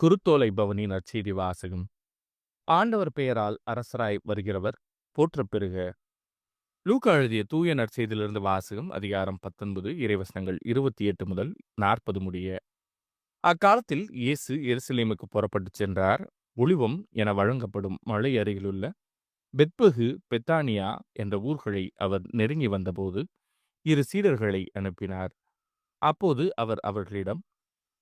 குருத்தோலை பவனி நற்செய்தி வாசகம். ஆண்டவர் பெயரால் அரசராய் வருகிறவர் போற்றப் பெறுக. லூக்கா எழுதிய தூய நற்செய்தியிலிருந்து வாசகம் அதிகாரம் பத்தொன்பது இறைவசனங்கள் இருபத்தி எட்டு முதல் நாற்பது முடிய. அக்காலத்தில் இயேசு எருசலேமுக்கு புறப்பட்டுச் சென்றார். ஒளிவம் என வழங்கப்படும் மலை அருகிலுள்ள பெத்பகு பெத்தானியா என்ற ஊர்களை அவர் நெருங்கி வந்தபோது இரு சீடர்களை அனுப்பினார். அப்போது அவர் அவர்களிடம்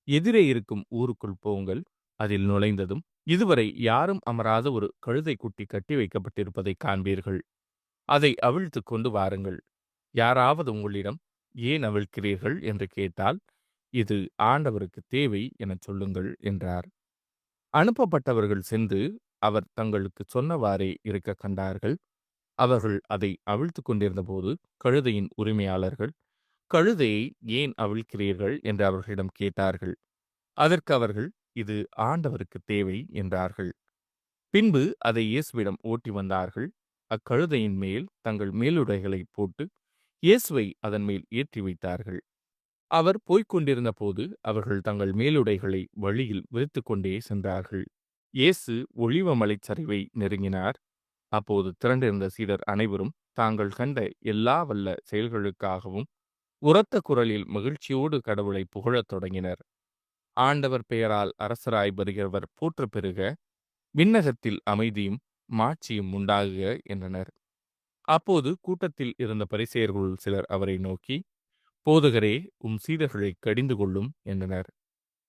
எதிரே இருக்கும் ஊருக்குள் போங்கள் அதில் நுழைந்ததும் இதுவரை யாரும் அமராத ஒரு கழுதை குட்டி கட்டி வைக்கப்பட்டிருப்பதை காண்பீர்கள். அதை அவிழ்த்து கொண்டு வாருங்கள். யாராவது உங்களிடம் ஏன் அவிழ்க்கிறீர்கள்? என்று கேட்டால் இது ஆண்டவருக்கு தேவை எனச் சொல்லுங்கள் என்றார். அனுப்பப்பட்டவர்கள் சென்று அவர் தங்களுக்கு சொன்னவாறே இருக்க கண்டார்கள். அவர்கள் அதை அவிழ்த்து கொண்டிருந்தபோது கழுதையின் உரிமையாளர்கள் கழுதையை ஏன் அவிழ்க்கிறீர்கள்? என்று அவர்களிடம் கேட்டார்கள். அதற்கு அவர்கள் இது ஆண்டவருக்கு தேவை என்றார்கள். பின்பு அதை இயேசுவிடம் ஓட்டி வந்தார்கள். அக்கழுதையின் மேல் தங்கள் மேலுடைகளை போட்டு இயேசுவை அதன் மேல் ஏற்றி வைத்தார்கள். அவர் போய்க் போது அவர்கள் தங்கள் மேலுடைகளை வழியில் விரித்து கொண்டே சென்றார்கள். இயேசு ஒளிவ மலைச்சரிவை நெருங்கினார். அப்போது திரண்டிருந்த சீடர் அனைவரும் தாங்கள் கண்ட எல்லா வல்ல செயல்களுக்காகவும் உரத்த குரலில் மகிழ்ச்சியோடு கடவுளை புகழத் தொடங்கினர். ஆண்டவர் பெயரால் அரசராய் வருகிறவர் போற்று பெறுக விண்ணகத்தில் அமைதியும் மாட்சியும் உண்டாகுக என்றனர். அப்போது கூட்டத்தில் இருந்த பரிசெயர்களுள் சிலர் அவரை நோக்கி போதுகரே உம் சீடர்களை கடிந்து கொள்ளும் என்றனர்.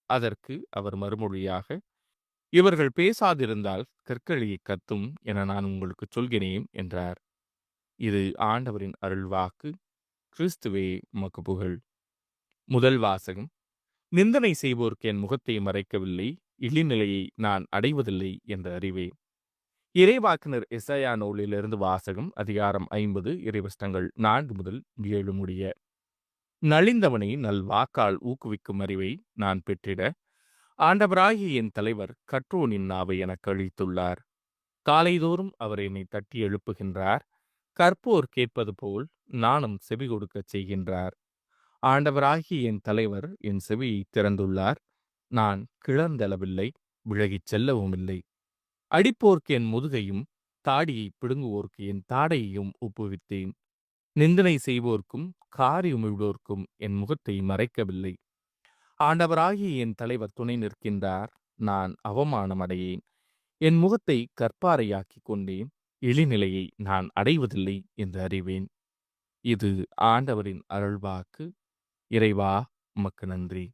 அதற்கு அவர் மறுமொழியாக இவர்கள் பேசாதிருந்தால் கற்களியை கத்தும் என நான் உங்களுக்கு சொல்கிறேன் என்றார். இது ஆண்டவரின் அருள்வாக்கு. கிறிஸ்துவே உமக்கு புகழ் முதல் வாசகம். நிந்தனை செய்வோருக்கு என் முகத்தை மறைக்கவில்லை இழிநிலையை நான் அடைவதில்லை என்று அறிவே. இறைவாக்கினர் இசையா நூலிலிருந்து வாசகம் அதிகாரம் ஐம்பது இறைவஸ்தங்கள் நான்கு முதல் ஏழு முடிய. நலிந்தவனை நல் வாக்கால் ஊக்குவிக்கும் அறிவை நான் பெற்றிட ஆண்டவராகி என் தலைவர் கற்றோனின் நாவை எனக்கு அளித்துள்ளார். காலைதோறும் அவர் என்னை தட்டி எழுப்புகின்றார். கற்போர் கேட்பது போல் நானும் செவி கொடுக்கச் செய்கின்றார். ஆண்டவராகிய என் தலைவர் என் செவியை திறந்துள்ளார். நான் கிளர்ந்தளவில்லை விலகிச் செல்லவும் இல்லை அடிப்போர்க்கு என் முதுகையும் தாடியை பிடுங்குவோர்க்கு என் தாடையையும் ஒப்புவித்தேன். நிந்தனை செய்வோர்க்கும் காரி உமிழ்வோர்க்கும் என் முகத்தை மறைக்கவில்லை. ஆண்டவராகி என் தலைவர் துணை நிற்கின்றார். நான் அவமானம் அடையேன் என் முகத்தை கற்பாரையாக்கிக் கொண்டேன். இழிநிலையை நான் அடைவதில்லை என்று அறிவேன். இது ஆண்டவரின் அருள்வாக்கு. இறைவா உமக்கு நன்றி.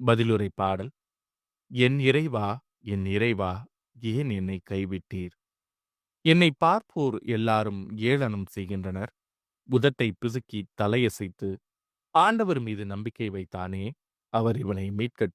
பதிலுரை பாடல். என் இறைவா என் இறைவா ஏன் என்னை கைவிட்டீர்? என்னை பார்ப்போர் எல்லாரும் ஏளனம் செய்கின்றனர். புதத்தை பிசுக்கி தலையசைத்து ஆண்டவர் மீது நம்பிக்கை வைத்தானே அவர் இவனை மீட்க